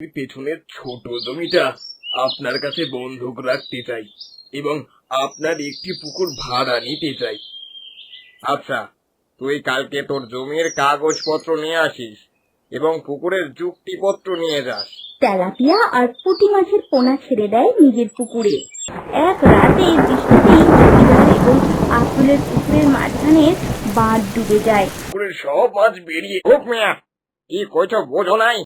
পেছনের ছোট জমিটা আপনার কাছে বন্ধক রাখতে চাই এবং আপনার একটি পুকুর ভাড়া নিতে চাই। আচ্ছা তুই কালকে তোর জমির কাগজপত্র নিয়ে আসিস এবং পুকুরের যুক্তিপত্র নিয়ে যাস। তেলাপিয়া আর পুঁটি মাছের পোনা ছেড়ে দেয় নিজের পুকুরে। এক রাতে বৃষ্টিতেই জমিদার এবং পুকুরের মাঝখানে বাঁধ ডুবে যায়। পুকুরের সব মাছ বেরিয়ে হোক মেয়া কি কইছ বোঝো নাই?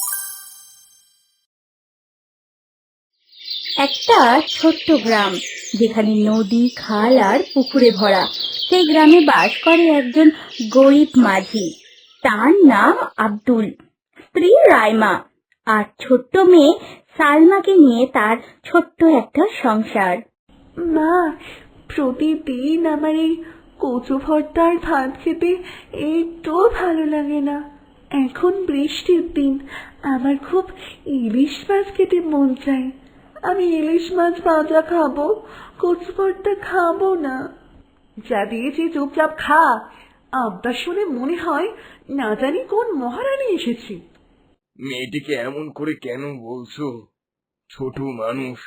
একটা ছোট্ট গ্রাম, যেখানে নদী, খাল আর পুকুরে ভরা। সেই গ্রামে বাস করে একজন গরিব মাঝি। তার নাম আব্দুল। স্ত্রী রাইমা। আর ছোট্ট মেয়ে সালমাকে নিয়ে তার ছোট্ট একটা সংসার। মা, প্রতিদিন আমার এই কচু ভর্তার ভাত খেতে একটুও ভালো লাগে না। এখন বৃষ্টির দিন, আমার খুব ইলিশ মাছ খেতে মন চায়। আমি ইলিশ মাছ ভাজা খাব কচু ভর্তা খাব না। যা দিয়েছি চুপচাপ খা আবদার শুনে মনে হয় না জানি কোন মহারানী এসেছি। মেয়েটিকে এমন করে কেন বলছো? ছোট মানুষ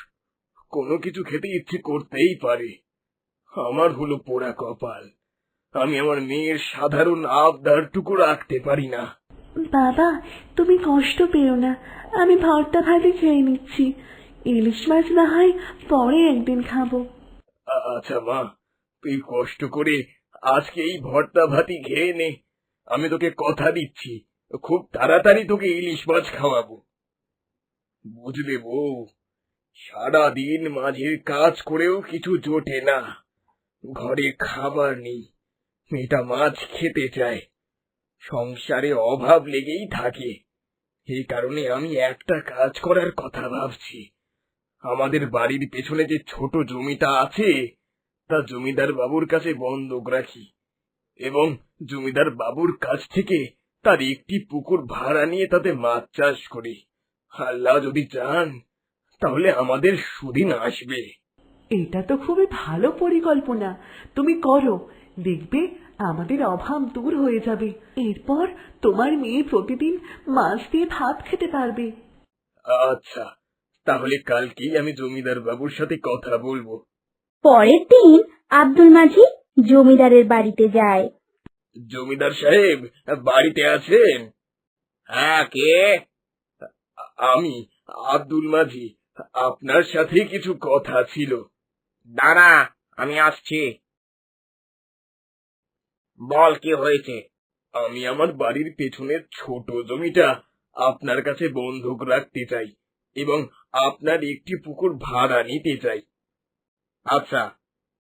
কোনো কিছু খেতে ইচ্ছে করতেই পারে। আমার হলো পোড়া কপাল। আমি আমার মেয়ের সাধারণ আবদারটুকু রাখতে পারি না। বাবা তুমি কষ্ট পেও না। আমি ভর্তা ভাজি খেয়ে নিচ্ছি। ইলিশ মাছ না হয় পরে একদিন খাব। আচ্ছা মা, তুই কষ্ট করে আজকে এই ভর্তা ভাতি খেয়ে নে। আমি তোকে কথা দিচ্ছি, খুব তাড়াতাড়ি তোকে ইলিশ মাছ খাওয়াবো। বুঝলে বউ, সারাদিন মাঝের কাজ করেও কিছু জোটে না। ঘরে খাবার নেই, মেয়েটা মাছ খেতে চায়। সংসারে অভাব লেগেই থাকে। এই কারণে আমি একটা কাজ করার কথা ভাবছি। আমাদের বাড়ির পেছনে যে ছোট জমিটা আছে তা জমিদার বাবুর কাছে বন্ধক রাখি এবং জমিদার বাবুর কাছ থেকে তার একটি পুকুর ভাড়া নিয়ে তাতে মাছ চাষ করি। আল্লাহ যদি চান তাহলে আমাদের সুদিন আসবে। এটা তো খুবই ভালো পরিকল্পনা। তুমি করো দেখবে আমাদের অভাব দূর হয়ে যাবে। এরপর তোমার মেয়ে প্রতিদিন মাছ দিয়ে ভাত খেতে পারবে। আচ্ছা তাহলে কালকেই আমি জমিদার বাবুর সাথে কথা বলব। পরের দিন আব্দুল মাঝি জমিদারের বাড়িতে যায়। জমিদার সাহেব বাড়িতে আছেন? হ্যাঁ কে? আমি আব্দুল মাঝি আপনার সাথে কিছু কথা ছিল। দাঁড়া আমি আসছি। বল কি হয়েছে? আমি আমার বাড়ির পেছনের ছোট জমিটা আপনার কাছে বন্ধক রাখতে চাই। এবং আপনার একটি পুকুর ভাড়া নিতে চাই। আচ্ছা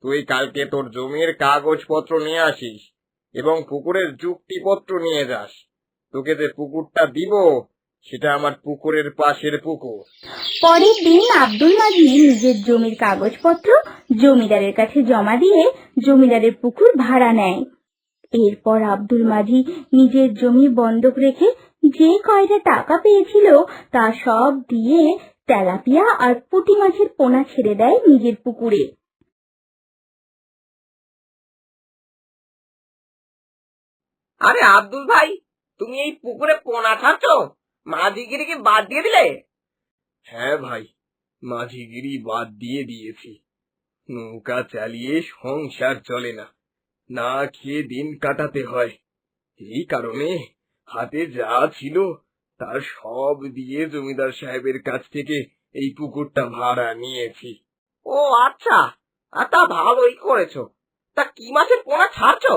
তুই কালকে তোর জমির কাগজপত্র নিয়ে আসিস এবং পুকুরের যুক্তিপত্র নিয়ে যাস। তোকে যে পুকুরটা দিব, সেটা আমার পুকুরের পাশের পুকুর। পরের দিন আব্দুল মাঝি নিজের জমির কাগজপত্র জমিদারের কাছে জমা দিয়ে জমিদারের পুকুর ভাড়া নেয়। এরপর আব্দুল মাঝি নিজের জমি বন্ধক রেখে যে কয়টা টাকা পেয়েছিল তা সব দিয়ে তেলাপিয়া আর পুঁটি মাছের পোনা ছেড়ে দেয় নিজের পুকুরে। আরে আব্দুল ভাই তুমি এই পুকুরে পোনা ছাড়ছো? মাঝিগিরিকে বাদ দিয়ে দিলে? হ্যাঁ ভাই মাঝিগিরি বাদ দিয়ে দিয়েছি। নৌকা চালিয়ে সংসার চলে না না খেয়ে দিন কাটাতে হয়। এই কারণে হাতে যা ছিল, তার সব দিয়ে জমিদার সাহেবের কাছ থেকে এই পুকুরটা ভাড়া নিয়েছি। ও আচ্ছা তা ভালোই করেছ। তা কি মাছের পোনা ছাড়ছো?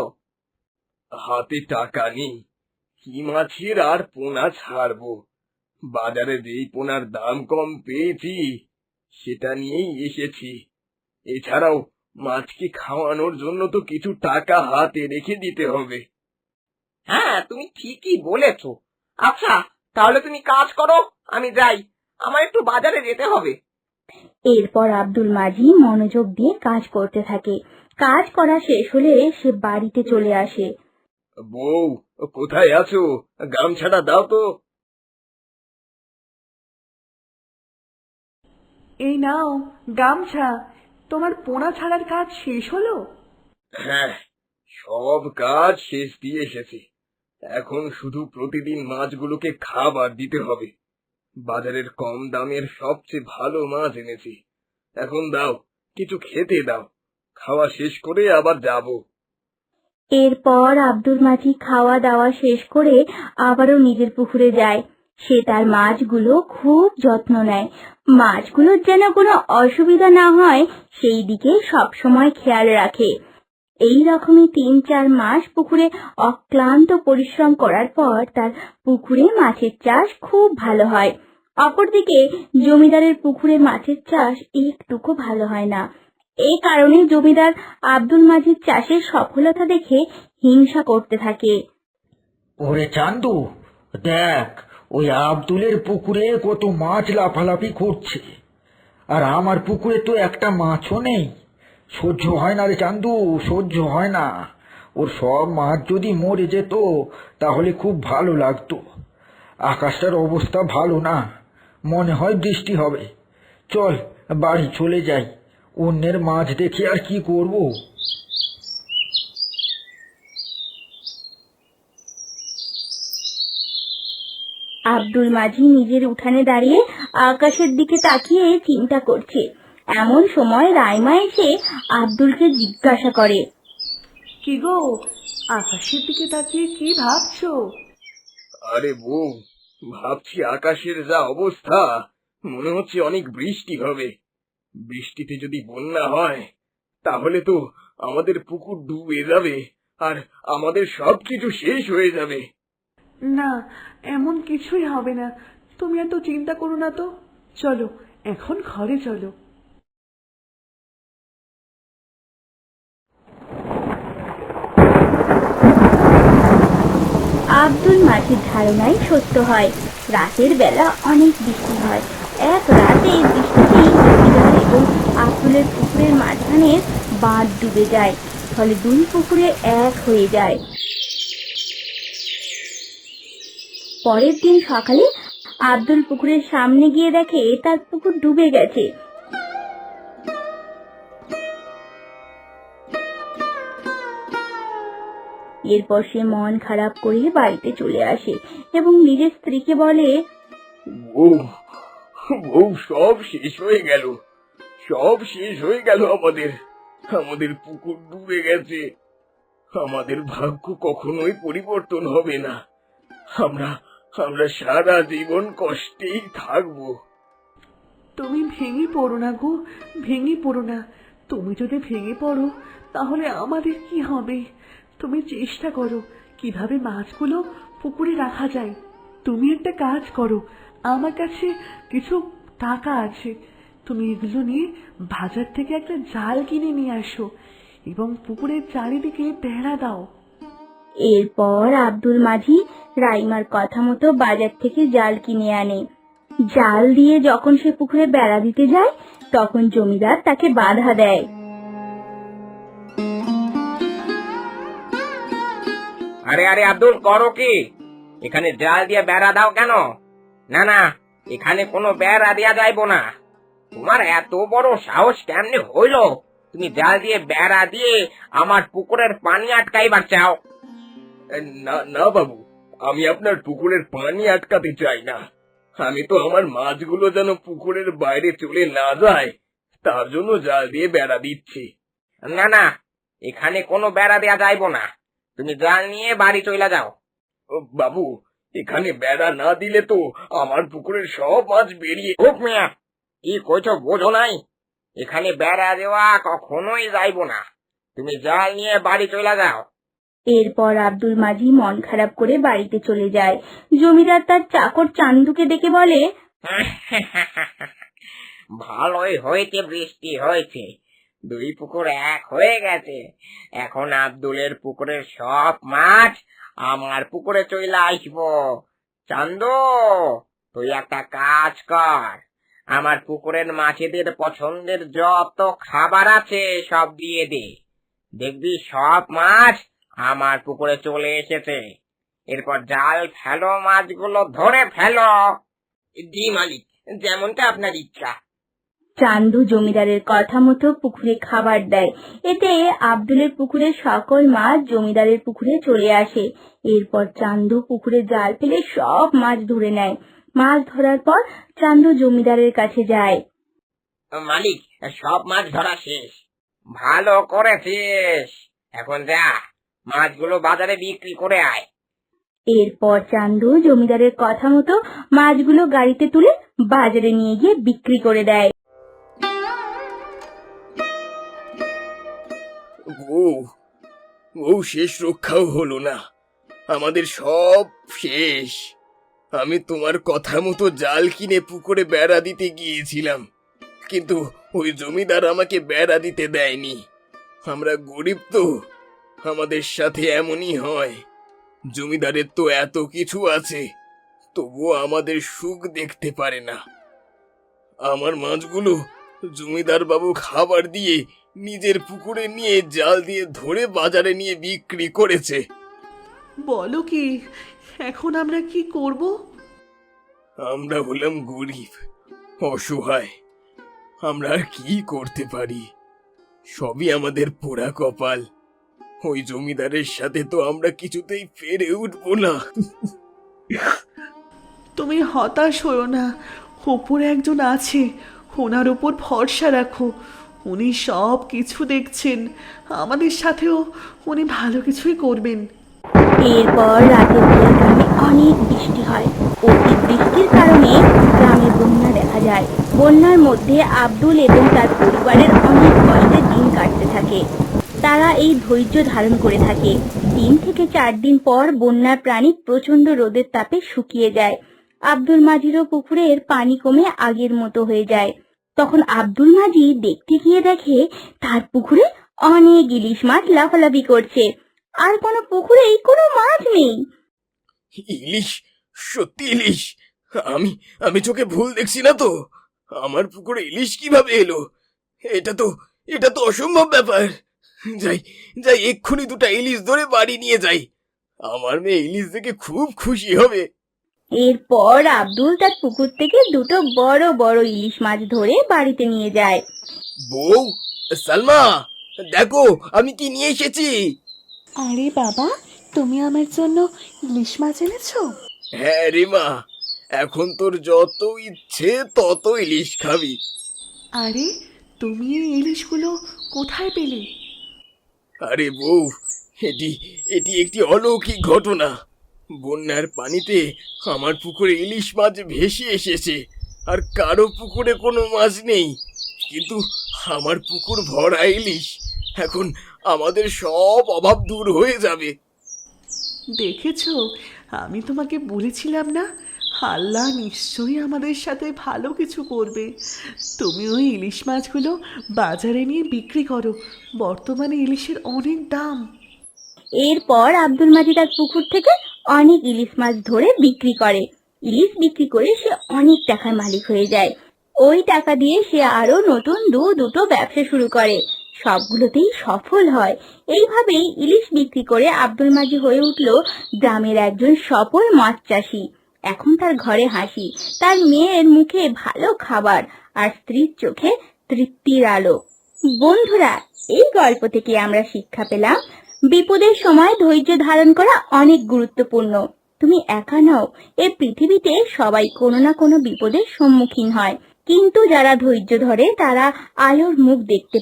হাতে টাকা নেই, কি মাছের আর পোনা ছাড়বো? বাজারে যেই পোনার দাম কম পেয়েছি, সেটা নিয়েই এসেছি। এছাড়াও মাছকে খাওয়ানোর জন্য তো কিছু টাকা হাতে রেখে দিতে হবে। হ্যাঁ তুমি ঠিকই বলেছ। আচ্ছা তাহলে তুমি কাজ করো আমি যাই। আমার একটু বাজারে যেতে হবে। এরপর আব্দুল মাঝি মনোযোগ দিয়ে কাজ করতে থাকে। কাজ করা শেষ হলে সে বাড়িতে চলে আসে। বউ কোথায় আছো? গামছাটা দাও তো। এই নাও গামছা। তোমার পোনা ছাড়ার কাজ শেষ হলো? হ্যাঁ সব কাজ শেষ দিয়ে এসেছি। এখন শুধু প্রতিদিন মাছগুলোকে খাবার দিতে হবে। বাজারের কম দামের সবচেয়ে ভালো মাছ এনেছি। এখন দাও, কিছু খেতে দাও। খাওয়া শেষ করে আবার যাব। এরপর আব্দুল মাঝি খাওয়া দাওয়া শেষ করে আবারও নিজের পুকুরে যায়। সে তার মাছগুলো খুব যত্ন নেয়। মাছগুলোর যেন কোনো অসুবিধা না হয়, সেই দিকে সবসময় খেয়াল রাখে। এই রকমই তিন চার মাস পুকুরে অক্লান্ত পরিশ্রম করার পর তার পুকুরে মাছের চাষ খুব ভালো হয়। অপরদিকে জমিদারের পুকুরে মাছের চাষ একটুকু ভালো হয় না। এই কারণে জমিদার আব্দুল মাজিদ চাষের সফলতা দেখে হিংসা করতে থাকে। ওরে চান্দু, দেখ, ওই আব্দুলের পুকুরে কত মাছ লাফালাফি করছে। আর আমার পুকুরে তো একটা মাছও নেই। সহ্য হয় না রে চান্দু, সহ্য হয় না। ওর সব মাছ যদি মরে যেত, তাহলে খুব ভালো লাগতো। আকাশটার অবস্থা ভালো না। মনে হয় বৃষ্টি হবে। চল, বাড়ি চলে যাই। অন্যের মাছ দেখে আর কি করব? আব্দুল মাঝি নিজের উঠানে দাঁড়িয়ে আকাশের দিকে তাকিয়ে চিন্তা করছে। এমন সময় রাইমা এসে আব্দুলকে জিজ্ঞাসা করে কি গো আকাশের দিকে তাকিয়ে কি ভাবছ? আরে বউ ভাবছি আকাশের যা অবস্থা মনে হচ্ছে অনেক বৃষ্টি হবে। বৃষ্টিতে যদি বন্যা হয় তাহলে তো আমাদের পুকুর ডুবে যাবে আর আমাদের সবকিছু শেষ হয়ে যাবে। না এমন কিছুই হবে না। তুমি এত চিন্তা করো না তো। চলো এখন ঘরে চলো। আব্দুল মাঝির ধারণাই সত্য হয়। রাতের বেলা অনেক বৃষ্টি হয়। এক রাতে বৃষ্টিতেই এবং আব্দুলের পুকুরের মাঝখানে বাঁধ ডুবে যায়, ফলে দুই পুকুরে এক হয়ে যায়। পরের দিন সকালে আব্দুল পুকুরের সামনে গিয়ে দেখে, তার পুকুর ডুবে গেছে। এরপর সে মন খারাপ করে বাড়িতে চলে আসে এবং নিজের স্ত্রীকে বলে বউ বউ সব শেষ হয়ে গেল। সব শেষ হয়ে গেল আমাদের। আমাদের পুকুর ডুবে গেছে। আমাদের ভাগ্য কখনোই পরিবর্তন হবে না। আমরা আমরা সারা জীবন কষ্টেই থাকব। তুমি ভেঙে পড়ো না গো ভেঙে পড়ো না। তুমি যদি ভেঙে পড়ো তাহলে আমাদের কি হবে? তুমি চেষ্টা করো কীভাবে মাছগুলো পুকুরে রাখা যায়। তুমি একটা কাজ করো, আমার কাছে কিছু টাকা আছে। তুমি এগুলো নিয়ে বাজার থেকে একটা জাল কিনে নিয়ে আসো এবং পুকুরের চারিদিকে বেড়া দাও। এরপর আব্দুল মাঝি রাইমার কথা মতো বাজার থেকে জাল কিনে আনে। জাল দিয়ে যখন সে পুকুরে বেড়া দিতে যায়, তখন জমিদার তাকে বাধা দেয়। আরে আরে আব্দুল করো কি? এখানে জাল দিয়ে বেড়া দাও কেন? না না এখানে কোনো বেড়া দেয়া যাইবো না। তোমার এত বড় সাহস কেমনে হইল? তুমি জাল দিয়ে বেড়া দিয়ে আমার পুকুরের পানি আটকাইবার চাও। না না বাবু আমি আপনার পুকুরের পানি আটকাতে চাই না। আমি তো আমার মাছগুলো যেন পুকুরের বাইরে চলে না যায় তার জন্য জাল দিয়ে বেড়া দিচ্ছি। না না এখানে কোনো বেড়া দেয়া যাইবো না। তুমি জাল নিয়ে বাড়ি চলে যাও। ও, বাবু এখানে বেড়া না দিলে তো আমার পুকুরের সব মাছ বেরিয়ে খুব মেয়া কি কইছো বোঝো নাই। এখানে বেড়া দেওয়া কখনোই যাইবো না। তুমি জাল নিয়ে বাড়ি চলে যাও। এরপর আব্দুল মাঝি মন খারাপ করে বাড়িতে চলে যায়। জমিদার তার চাকর চান্দুকে ডেকে বলে ভালোই হয়েছে বৃষ্টি হয়েছে। দুই পুকুর এক হয়ে গেছে। এখন আব্দুলের পুকুরের সব মাছ আমার পুকুরে চলে আসব। চান্দু, তুই একটা কাজ কর। আমার পুকুরের মাছেদের পছন্দের যত খাবার আছে সব দিয়ে দে। দেখবি সব মাছ আমার পুকুরে চলে এসেছে। এরপর জাল ফেলো, মাছগুলো ধরে ফেলো। জি মালিক, যেমনটা আপনার ইচ্ছা। চান্দু জমিদারের কথা মতো পুকুরে খাবার দেয়। এতে আব্দুলের পুকুরের সকল মাছ জমিদারের পুকুরে চলে আসে। এরপর চান্দু পুকুরে জাল ফেলে সব মাছ ধরে নেয়। মাছ ধরার পর চান্দু জমিদারের কাছে যায়। মালিক সব মাছ ধরা শেষ। ভালো করেছিস। এখন যা মাছগুলো বাজারে বিক্রি করে আয়। এরপর চান্দু জমিদারের কথা মতো মাছগুলো গাড়িতে তুলে বাজারে নিয়ে গিয়ে বিক্রি করে দেয়। বউ বউ শেষ রক্ষাও হলো না। আমাদের সব শেষ। আমি তোমার কথা মতো জাল কিনে পুকুরে বেড়া দিতে গিয়েছিলাম, কিন্তু ওই জমিদার আমাকে বেড়া দিতে দেয়নি। আমরা গরিব তো, আমাদের সাথে এমনই হয়। জমিদারের তো এত কিছু আছে, তবুও আমাদের সুখ দেখতে পারে না। আমার মাছগুলো জমিদার বাবু খাবার দিয়ে নিজের পুকুরে নিয়ে জাল দিয়ে ধরে বাজারে নিয়ে বিক্রি করেছে। বলো কি এখন আমরা কি করব? আমরা হলাম গরিব অসহায়। আমরা আর কি করতে পারি? সবই আমাদের পোড়া কপাল। ওই জমিদারের সাথে তো আমরা কিছুতেই পেরে উঠবো না। তুমি হতাশ হও না ওপরে একজন আছে ওনার উপর ভরসা রাখো। উনি সব কিছু দেখছেন। আমাদের সাথেও উনি ভালো কিছুই করবেন। এরপর বেলা গ্রামে অনেক বৃষ্টি হয়। অতি বৃষ্টির কারণে গ্রামে বন্যা দেখা যায়। বন্যার মধ্যে আব্দুল এবং তার পরিবারের অনেক কষ্টে দিন কাটতে থাকে। তারা এই ধৈর্য ধারণ করে থাকে। তিন থেকে চার দিন পর বন্যার প্রাণী প্রচণ্ড রোদের তাপে শুকিয়ে যায়। আব্দুল মাজিরও পুকুরের পানি কমে আগের মতো হয়ে যায়। তখন আব্দুল মাজি দেখতে গিয়ে দেখে, তার পুকুরে অনেক ইলিশ মাছ লাফালাফি করছে। আর কোনো পুকুরেই কোনো মাছ নেই। ইলিশ? সত্যি ইলিশ? আমি আমি চোখে ভুল দেখছি না তো? আমার পুকুরে ইলিশ কীভাবে এলো? এটা তো এটা তো অসম্ভব ব্যাপার। যাই যাই, এক্ষুনি দুটা ইলিশ ধরে বাড়ি নিয়ে যাই। আমার মেয়ে ইলিশ দেখে খুব খুশি হবে। এরপর আব্দুল তার পুকুর থেকে দুটো বড় বড় ইলিশ মাছ ধরে বাড়িতে নিয়ে যায়। বউ সালমা দেখো আমি কি নিয়ে এসেছি? আরে বাবা তুমি আমার জন্য ইলিশ মাছ এনেছো? হ্যাঁ রে মা এখন তোর যত ইচ্ছে তত ইলিশ খাবি। আরে তুমি এই ইলিশগুলো কোথায় পেলে? আরে বউ এটি এটি একটি অলৌকিক ঘটনা। বন্যার পানিতে আমার পুকুরে ইলিশ মাছ ভেসে এসেছে আর কারও পুকুরে কোনো মাছ নেই। কিন্তু আমার পুকুর ভরা ইলিশ এখন আমাদের সব অভাব দূর হয়ে যাবে। দেখেছ? আমি তোমাকে বলেছিলাম না? আল্লাহ নিশ্চয়ই আমাদের সাথে ভালো কিছু করবে। তুমি ওই ইলিশ মাছগুলো বাজারে নিয়ে বিক্রি করো। বর্তমানে ইলিশের অনেক দাম। এরপর আব্দুল মাজিদ তার পুকুর থেকে অনেক ইলিশ মাছ ধরে বিক্রি করে। ইলিশ বিক্রি করে সে অনেক টাকার মালিক হয়ে যায়। ওই টাকা দিয়ে সে আরও নতুন দু দুটো ব্যবসা শুরু করে। সবগুলোতেই সফল হয়। এইভাবেই ইলিশ বিক্রি করে আব্দুল মাজি হয়ে উঠল গ্রামের একজন সফল মাছ চাষি। এখন তার ঘরে হাসি। তার মেয়ের মুখে ভালো খাবার আর স্ত্রীর চোখে তৃপ্তির আলো। বন্ধুরা, এই গল্প থেকে আমরা শিক্ষা পেলাম বিপদের সময় ধৈর্য ধারণ করা অনেক গুরুত্বপূর্ণ। তুমি একা নাও, এ পৃথিবীতে সবাই কোনো না কোনো বিপদের সম্মুখীন হয়। কিন্তু যারা ধৈর্য ধরে, তারা আলোর মুখ দেখতে